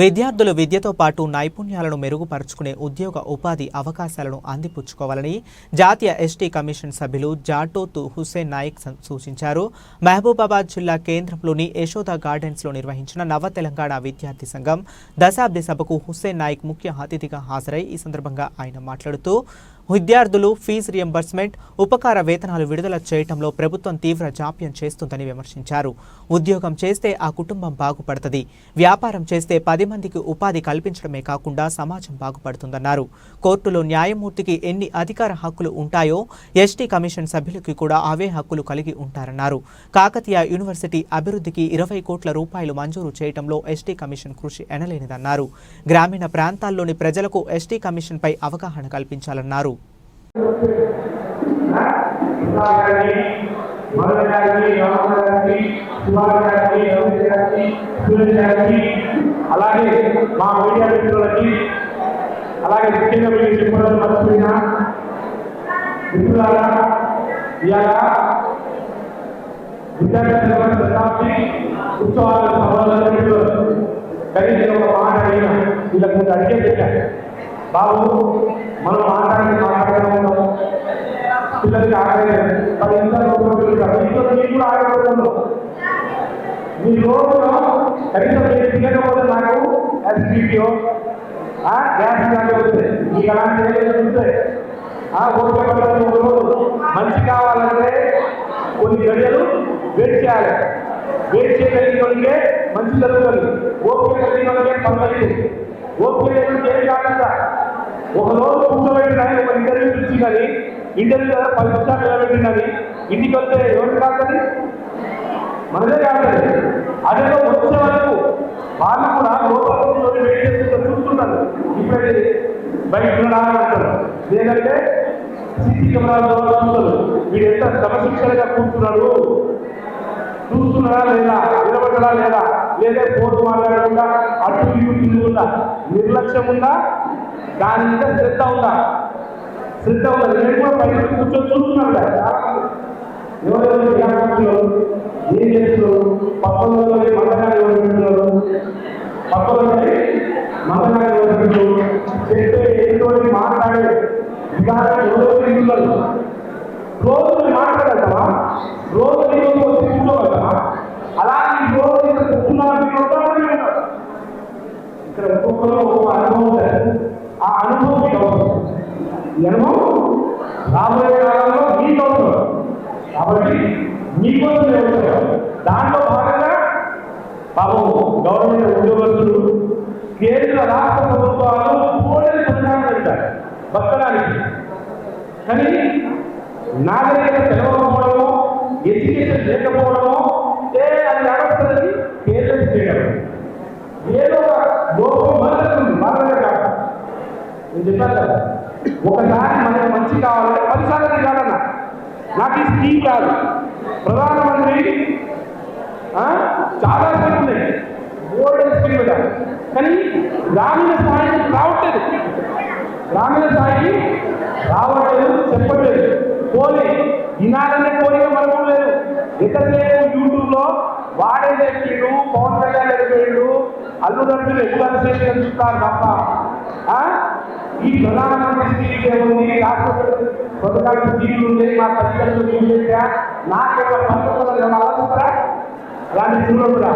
విద్యార్థులు విద్యతో పాటు నైపుణ్యాలను మెరుగుపరుచుకునే ఉద్యోగ ఉపాధి అవకాశాలను అందిపుచ్చుకోవాలని జాతీయ ఎస్టీ కమిషన్ సభ్యులు జాటోతు హుస్సేన్ నాయక్ సూచించారు. మహబూబాబాద్ జిల్లా కేంద్రంలోని యశోద గార్డెన్స్లో నిర్వహించిన నవ తెలంగాణ విద్యార్థి సంఘం దశాబ్ది సభకు హుస్సేన్ నాయక్ ముఖ్య అతిథిగా హాజరై ఈ సందర్భంగా ఆయన మాట్లాడుతూ విద్యార్థులు ఫీజు రియంబర్స్మెంట్ ఉపకార వేతనాలు విడుదల చేయటంలో ప్రభుత్వం తీవ్ర జాప్యం చేస్తుందని విమర్శించారు. ఉద్యోగం చేస్తే ఆ కుటుంబం బాగుపడుతుంది. వ్యాపారం చేస్తే పది మందికి ఉపాధి కల్పించడమే కాకుండా సమాజం బాగుపడుతుందన్నారు. కోర్టులో న్యాయమూర్తికి ఎన్ని అధికార హక్కులు ఉంటాయో ఎస్టీ కమిషన్ సభ్యులకి కూడా అవే హక్కులు కలిగి ఉంటారన్నారు. కాకతీయ యూనివర్సిటీ అభివృద్ధికి ఇరవై కోట్ల రూపాయలు మంజూరు చేయడంలో ఎస్టీ కమిషన్ కృషి ఎనలేనిదన్నారు. గ్రామీణ ప్రాంతాల్లోని ప్రజలకు ఎస్టీ కమిషన్పై అవగాహన కల్పించాలన్నారు. అలాగే మా మీడియా మిత్రులకి అలాగే ముఖ్యంగా మీరు చెప్పడం మర్చిపోయిన మిత్రులారా ఇవాళ విద్యార్థి శతాబ్ది ఉత్సవాల సభలో కనీసం ఒక మాట అయినా వీళ్ళకు ముందు అడిగే పెట్టారు బాబు మనం మాట్లాడి మాట్లాడుతూ పిల్లలకి ఆగలేదు పది నిమిషాలు ఒక కూడా ఆగకూడదు మీ రోజులో కనీసం మీరు తినకపోతే నాకు ఎస్పీపీఓ గ్యాస్ కానీ వస్తాయి మీకు అలాంటి ఏదైనా మంచి కావాలంటే కొన్ని గడియలు వెయిట్ చేయాలి. వెయిట్ చేయగలిగిన వాళ్ళకే మంచి జరుగుతుంది. ఓపిక కలిగిన వాళ్ళకే ఓపిక ఏం కాకుండా ఒక రోజు కూర్చోబెట్టిన ఒక ఇంటర్వ్యూ ఇచ్చి కానీ ఇంటర్వ్యూ కదా పది నిమిషాలు నిలబెట్టినని ఇంటికి వస్తే ఎవరికి కాదని మనదే కాదు అదే వచ్చే వరకు వాళ్ళు కూడా లోపల కూర్చొని వెయిట్ చేస్తుంటే చూస్తున్నారు. ఇప్పుడైతే బయట అంటారు. లేదంటే సీసీ కెమెరాల ద్వారా చూస్తారు? వీడు ఎంత క్రమశిక్షణగా కూర్చున్నాడు? చూస్తున్నారా లేదా? నిలబడ్డా లేదా? లేదా ఫోన్ మాట్లాడకుండా అటు ఇటు ఉందా నిర్లక్ష్యం ఉందా దాని మీద శ్రద్ధ ఉందా శ్రద్ధ ఉందా నేను కూడా ఒక్కొక్కరు ఒక్కొక్క అనుభవం ఉంటుంది. ఆ అనుభవం మీకు అవసరం. ఈ అనుభవం రాబోయే కాలంలో మీకు అవసరం. కాబట్టి మీకోసం నేను దాంట్లో భాగంగా పాపం గవర్నమెంట్ ఉద్యోగస్తులు కేంద్ర రాష్ట్ర ప్రభుత్వాలు కోడలి సంఘాలు పెట్టారు. బతకడానికి కానీ నాగరికత తెలవకపోవడము ఎడ్యుకేషన్ లేకపోవడము ఏ అది నడుస్తుంది కేంద్రం చేయడం ఏదో ఒక లోపం మొదలవుతుంది బాగా కాదు నేను చెప్పాను కదా. ఒకసారి మనకు మంచి కావాలంటే పదిసార్లు నేను కాదన్న నాకు ఈ స్కీమ్ కాదు. ప్రధానమంత్రి చాలా స్కీమ్ ఉన్నాయి. గోల్డెన్ స్కీమ్ మీద కానీ గ్రామీణ స్థాయికి రావట్లేదు. గ్రామీణ స్థాయికి రావట్లేదు చెప్పట్లేదు. పోలే. వినాలనే కోరిక మనకు లేదు. ఎంతసేపు యూట్యూబ్లో వాడే చెప్పిండు పవన్ కళ్యాణ్ చెప్పాడు అల్లుడంటులు ఎక్కువ చేసి చూస్తారు తప్ప. ఈ ప్రధానమంత్రి స్కీమ్ ఏముంది రాష్ట్ర పథకాలు స్కీమ్లు ఉన్నాయి మా తల్లిదండ్రులు చూసేసా నాకేమో పంతొమ్మిది వందల నలభై అలాంటి చూడకుండా